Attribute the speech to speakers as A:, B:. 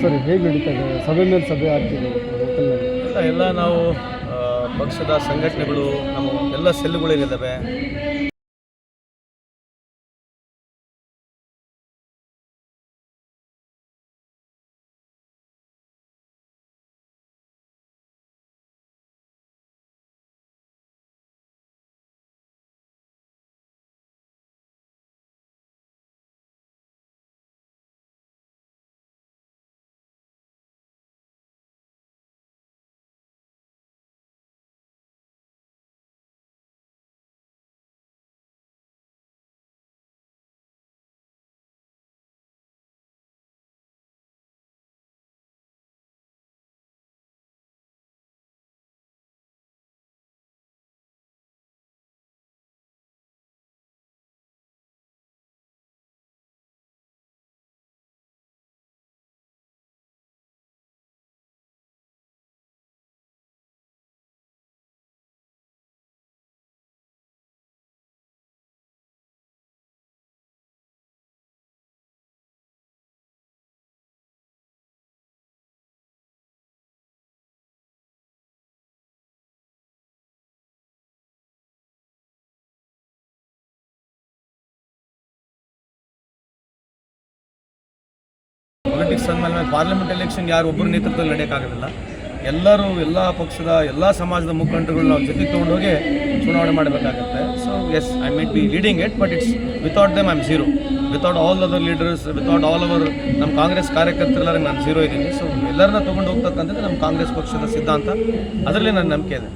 A: Sir, ಹೇಗೆ ನಡೀತಾ ಸಭೆ ಮೇಲೆ ಸಭೆ ಆಗ್ತಿದೆ
B: ಎಲ್ಲ ಎಲ್ಲ ನಾವು ಪಕ್ಷದ ಸಂಘಟನೆಗಳು, ನಮ್ಮ ಎಲ್ಲ ಸೆಲ್ಲುಗಳೇನಿದ್ದಾವೆ ಪೊಲಿಟಿಕ್ಸ್ ಅಂದಮೇಲೆ ಪಾರ್ಲಿಮೆಂಟ್ ಎಲೆಕ್ಷನ್ ಯಾರು ಒಬ್ಬರ ನೇತೃತ್ವದಲ್ಲಿ ನಡೆಯೋಕ್ಕಾಗೋದಿಲ್ಲ. ಎಲ್ಲರೂ ಎಲ್ಲ ಪಕ್ಷದ, ಎಲ್ಲ ಸಮಾಜದ ಮುಖಂಡರುಗಳು ನಾವು ಜೊತೆಗೆ ತೊಗೊಂಡೋಗಿ ಚುನಾವಣೆ ಮಾಡಬೇಕಾಗುತ್ತೆ. So yes I might be leading it but it's without them I am zero without all other leaders without all our ನಮ್ಮ ಕಾಂಗ್ರೆಸ್ ಕಾರ್ಯಕರ್ತರೆಲ್ಲರಿಗೆ ನಾನು ಝೀರೋ ಇದ್ದೀನಿ. ಸೊ ಎಲ್ಲರನ್ನ ತೊಗೊಂಡು ಹೋಗ್ತಕ್ಕಂಥದ್ದು ನಮ್ಮ ಕಾಂಗ್ರೆಸ್ ಪಕ್ಷದ ಸಿದ್ಧಾಂತ. ಅದರಲ್ಲಿ ನನ್ನ ನಂಬಿಕೆ ಇದೆ.